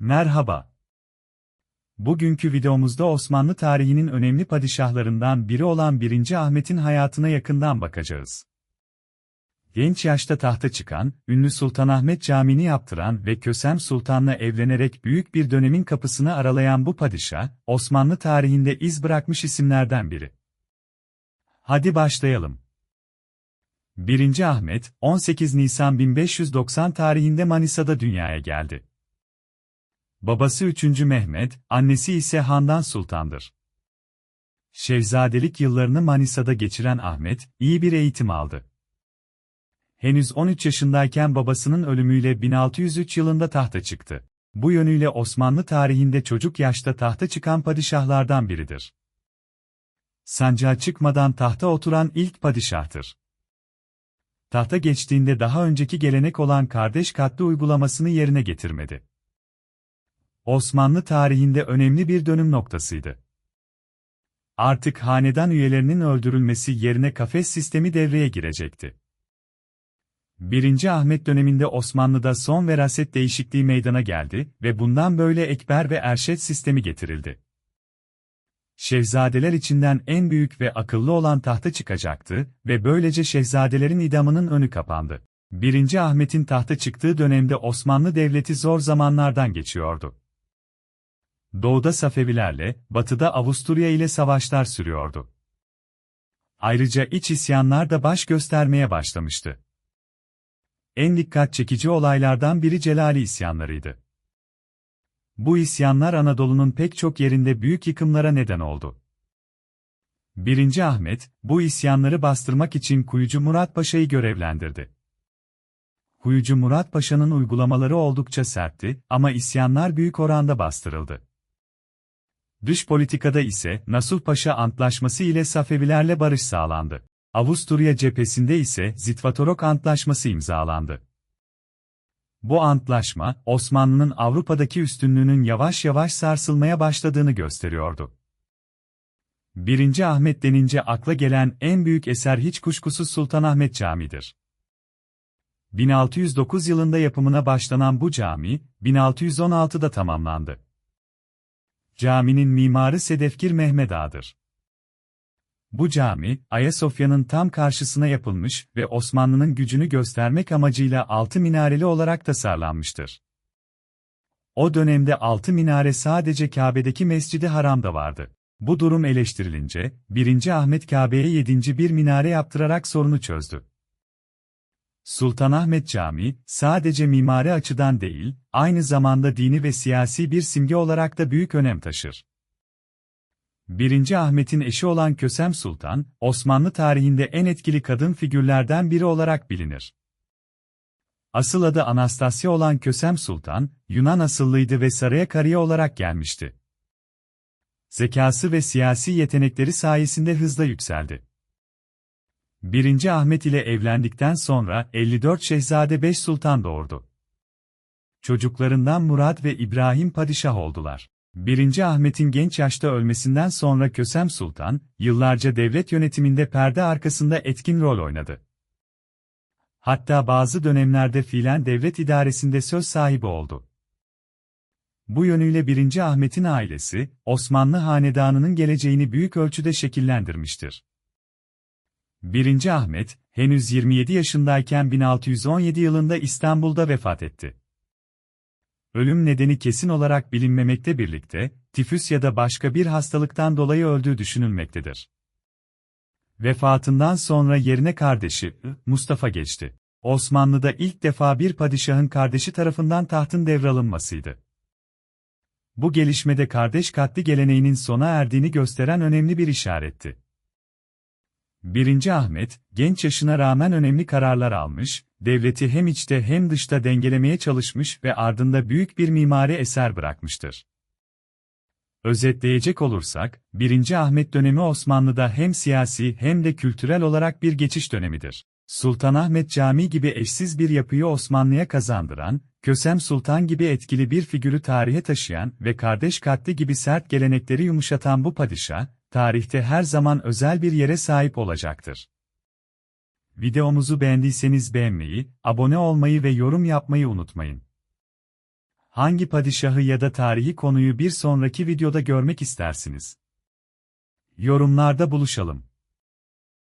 Merhaba. Bugünkü videomuzda Osmanlı tarihinin önemli padişahlarından biri olan 1. Ahmet'in hayatına yakından bakacağız. Genç yaşta tahta çıkan, ünlü Sultanahmet Camii'ni yaptıran ve Kösem Sultan'la evlenerek büyük bir dönemin kapısını aralayan bu padişah, Osmanlı tarihinde iz bırakmış isimlerden biri. Hadi başlayalım. 1. Ahmet, 18 Nisan 1590 tarihinde Manisa'da dünyaya geldi. Babası 3. Mehmet, annesi ise Handan Sultan'dır. Şehzadelik yıllarını Manisa'da geçiren Ahmet, iyi bir eğitim aldı. Henüz 13 yaşındayken babasının ölümüyle 1603 yılında tahta çıktı. Bu yönüyle Osmanlı tarihinde çocuk yaşta tahta çıkan padişahlardan biridir. Sancağa çıkmadan tahta oturan ilk padişahtır. Tahta geçtiğinde daha önceki gelenek olan kardeş katlı uygulamasını yerine getirmedi. Osmanlı tarihinde önemli bir dönüm noktasıydı. Artık hanedan üyelerinin öldürülmesi yerine kafes sistemi devreye girecekti. 1. Ahmet döneminde Osmanlı'da son veraset değişikliği meydana geldi ve bundan böyle ekber ve erşet sistemi getirildi. Şehzadeler içinden en büyük ve akıllı olan tahta çıkacaktı ve böylece şehzadelerin idamının önü kapandı. 1. Ahmet'in tahta çıktığı dönemde Osmanlı Devleti zor zamanlardan geçiyordu. Doğuda Safevilerle, batıda Avusturya ile savaşlar sürüyordu. Ayrıca iç isyanlar da baş göstermeye başlamıştı. En dikkat çekici olaylardan biri Celali isyanlarıydı. Bu isyanlar Anadolu'nun pek çok yerinde büyük yıkımlara neden oldu. 1. Ahmet, bu isyanları bastırmak için Kuyucu Murat Paşa'yı görevlendirdi. Kuyucu Murat Paşa'nın uygulamaları oldukça sertti ama isyanlar büyük oranda bastırıldı. Dış politikada ise Nasuh Paşa Antlaşması ile Safevilerle barış sağlandı. Avusturya cephesinde ise Zitvatorok Antlaşması imzalandı. Bu antlaşma, Osmanlı'nın Avrupa'daki üstünlüğünün yavaş yavaş sarsılmaya başladığını gösteriyordu. 1. Ahmet denince akla gelen en büyük eser hiç kuşkusuz Sultanahmet Camii'dir. 1609 yılında yapımına başlanan bu cami, 1616'da tamamlandı. Caminin mimarı Sedefkir Mehmet Ağa'dır. Bu cami, Ayasofya'nın tam karşısına yapılmış ve Osmanlı'nın gücünü göstermek amacıyla altı minareli olarak tasarlanmıştır. O dönemde altı minare sadece Kabe'deki Mescid-i Haram'da vardı. Bu durum eleştirilince, 1. Ahmet Kabe'ye 7. bir minare yaptırarak sorunu çözdü. Sultanahmet Camii, sadece mimari açıdan değil, aynı zamanda dini ve siyasi bir simge olarak da büyük önem taşır. 1. Ahmet'in eşi olan Kösem Sultan, Osmanlı tarihinde en etkili kadın figürlerden biri olarak bilinir. Asıl adı Anastasya olan Kösem Sultan, Yunan asıllıydı ve saraya kariye olarak gelmişti. Zekası ve siyasi yetenekleri sayesinde hızla yükseldi. 1. Ahmet ile evlendikten sonra 54 şehzade 5 sultan doğurdu. Çocuklarından Murat ve İbrahim padişah oldular. 1. Ahmet'in genç yaşta ölmesinden sonra Kösem Sultan, yıllarca devlet yönetiminde perde arkasında etkin rol oynadı. Hatta bazı dönemlerde fiilen devlet idaresinde söz sahibi oldu. Bu yönüyle 1. Ahmet'in ailesi, Osmanlı hanedanının geleceğini büyük ölçüde şekillendirmiştir. 1. Ahmet, henüz 27 yaşındayken 1617 yılında İstanbul'da vefat etti. Ölüm nedeni kesin olarak bilinmemekte birlikte, tifüs ya da başka bir hastalıktan dolayı öldüğü düşünülmektedir. Vefatından sonra yerine kardeşi, Mustafa geçti. Osmanlı'da ilk defa bir padişahın kardeşi tarafından tahtın devralınmasıydı. Bu gelişmede kardeş katli geleneğinin sona erdiğini gösteren önemli bir işaretti. 1. Ahmet, genç yaşına rağmen önemli kararlar almış, devleti hem içte hem dışta dengelemeye çalışmış ve ardında büyük bir mimari eser bırakmıştır. Özetleyecek olursak, 1. Ahmet dönemi Osmanlı'da hem siyasi hem de kültürel olarak bir geçiş dönemidir. Sultanahmet Camii gibi eşsiz bir yapıyı Osmanlı'ya kazandıran, Kösem Sultan gibi etkili bir figürü tarihe taşıyan ve kardeş katli gibi sert gelenekleri yumuşatan bu padişah, tarihte her zaman özel bir yere sahip olacaktır. Videomuzu beğendiyseniz beğenmeyi, abone olmayı ve yorum yapmayı unutmayın. Hangi padişahı ya da tarihi konuyu bir sonraki videoda görmek istersiniz? Yorumlarda buluşalım.